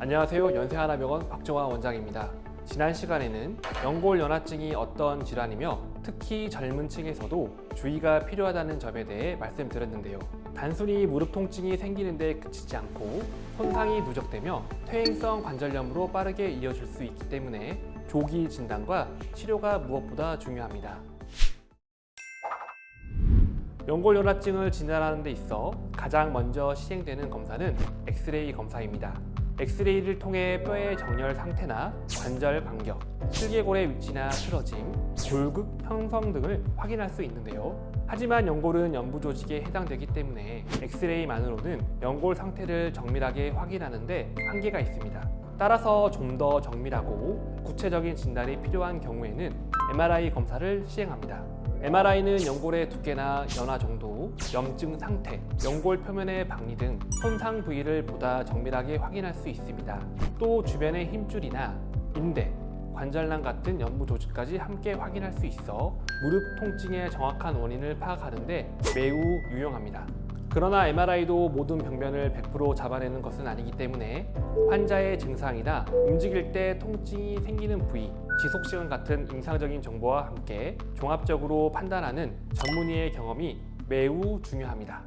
안녕하세요. 연세하나병원 박정화 원장입니다. 지난 시간에는 연골 연화증이 어떤 질환이며 특히 젊은 층에서도 주의가 필요하다는 점에 대해 말씀드렸는데요. 단순히 무릎 통증이 생기는데 그치지 않고 손상이 누적되며 퇴행성 관절염으로 빠르게 이어질 수 있기 때문에 조기 진단과 치료가 무엇보다 중요합니다. 연골연화증을 진단하는 데 있어 가장 먼저 시행되는 검사는 엑스레이 검사입니다. 엑스레이를 통해 뼈의 정렬 상태나 관절 간격, 슬개골의 위치나 틀어짐, 골극 형성 등을 확인할 수 있는데요. 하지만 연골은 연부 조직에 해당되기 때문에 엑스레이만으로는 연골 상태를 정밀하게 확인하는데 한계가 있습니다. 따라서 좀 더 정밀하고 구체적인 진단이 필요한 경우에는 MRI 검사를 시행합니다. MRI는 연골의 두께나 연화 정도, 염증 상태, 연골 표면의 박리 등 손상 부위를 보다 정밀하게 확인할 수 있습니다. 또 주변의 힘줄이나 인대, 관절낭 같은 연부 조직까지 함께 확인할 수 있어 무릎 통증의 정확한 원인을 파악하는데 매우 유용합니다. 그러나 MRI도 모든 병변을 100% 잡아내는 것은 아니기 때문에 환자의 증상이나 움직일 때 통증이 생기는 부위, 지속 시간 같은 임상적인 정보와 함께 종합적으로 판단하는 전문의의 경험이 매우 중요합니다.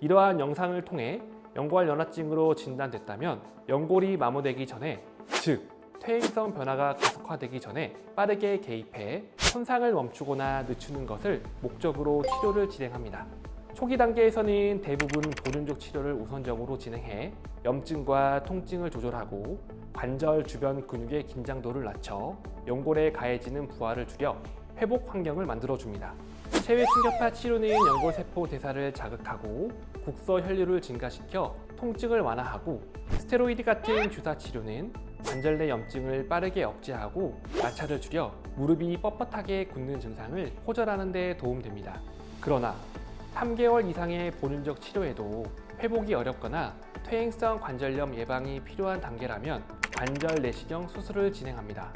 이러한 영상을 통해 연골 연화증으로 진단됐다면 연골이 마모되기 전에 즉 퇴행성 변화가 가속화되기 전에 빠르게 개입해 손상을 멈추거나 늦추는 것을 목적으로 치료를 진행합니다. 초기 단계에서는 대부분 보존적 치료를 우선적으로 진행해 염증과 통증을 조절하고 관절 주변 근육의 긴장도를 낮춰 연골에 가해지는 부하를 줄여 회복 환경을 만들어줍니다. 체외 충격파 치료는 연골세포 대사를 자극하고 국소 혈류를 증가시켜 통증을 완화하고 스테로이드 같은 주사 치료는 관절 내 염증을 빠르게 억제하고 마찰을 줄여 무릎이 뻣뻣하게 굳는 증상을 호전하는 데 도움됩니다. 그러나 3개월 이상의 본인적 치료에도 회복이 어렵거나 퇴행성 관절염 예방이 필요한 단계라면 관절 내시경 수술을 진행합니다.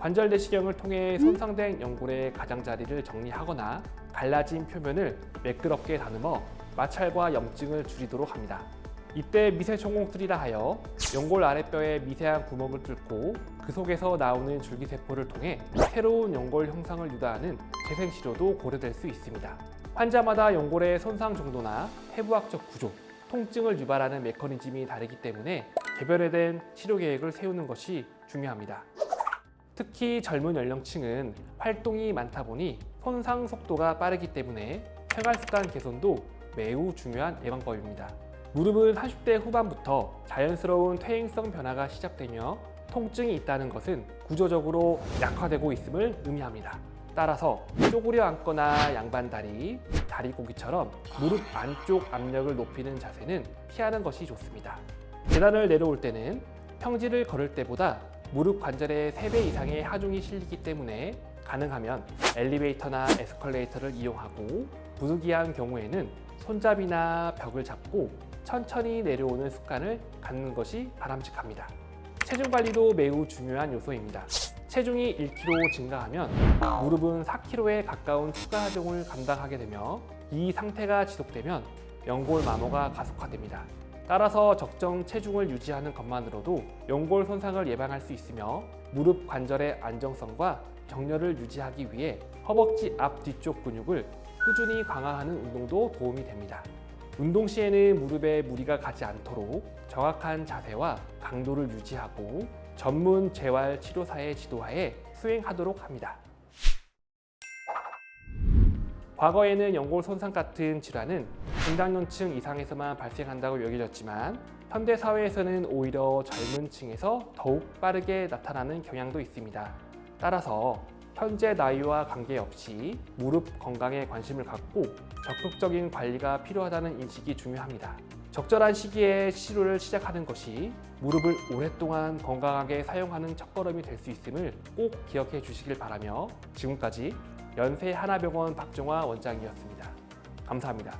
관절 내시경을 통해 손상된 연골의 가장자리를 정리하거나 갈라진 표면을 매끄럽게 다듬어 마찰과 염증을 줄이도록 합니다. 이때 미세 천공술이라 하여 연골 아랫뼈에 미세한 구멍을 뚫고 그 속에서 나오는 줄기세포를 통해 새로운 연골 형상을 유도하는 재생치료도 고려될 수 있습니다. 환자마다 연골의 손상 정도나 해부학적 구조, 통증을 유발하는 메커니즘이 다르기 때문에 개별화된 치료 계획을 세우는 것이 중요합니다. 특히 젊은 연령층은 활동이 많다 보니 손상 속도가 빠르기 때문에 생활습관 개선도 매우 중요한 예방법입니다. 무릎은 40대 후반부터 자연스러운 퇴행성 변화가 시작되며 통증이 있다는 것은 구조적으로 약화되고 있음을 의미합니다. 따라서 쪼그려 앉거나 양반 다리, 다리 꼬기처럼 무릎 안쪽 압력을 높이는 자세는 피하는 것이 좋습니다. 계단을 내려올 때는 평지를 걸을 때보다 무릎 관절에 3배 이상의 하중이 실리기 때문에 가능하면 엘리베이터나 에스컬레이터를 이용하고 부득이한 경우에는 손잡이나 벽을 잡고 천천히 내려오는 습관을 갖는 것이 바람직합니다. 체중 관리도 매우 중요한 요소입니다. 체중이 1kg 증가하면 무릎은 4kg에 가까운 추가 하중을 감당하게 되며 이 상태가 지속되면 연골 마모가 가속화됩니다. 따라서 적정 체중을 유지하는 것만으로도 연골 손상을 예방할 수 있으며 무릎 관절의 안정성과 격렬을 유지하기 위해 허벅지 앞 뒤쪽 근육을 꾸준히 강화하는 운동도 도움이 됩니다. 운동 시에는 무릎에 무리가 가지 않도록 정확한 자세와 강도를 유지하고 전문 재활 치료사의 지도하에 수행하도록 합니다. 과거에는 연골 손상 같은 질환은 중장년층 이상에서만 발생한다고 여겨졌지만 현대 사회에서는 오히려 젊은 층에서 더욱 빠르게 나타나는 경향도 있습니다. 따라서 현재 나이와 관계없이 무릎 건강에 관심을 갖고 적극적인 관리가 필요하다는 인식이 중요합니다. 적절한 시기에 치료를 시작하는 것이 무릎을 오랫동안 건강하게 사용하는 첫걸음이 될 수 있음을 꼭 기억해 주시길 바라며 지금까지 연세 하나병원 박정화 원장이었습니다. 감사합니다.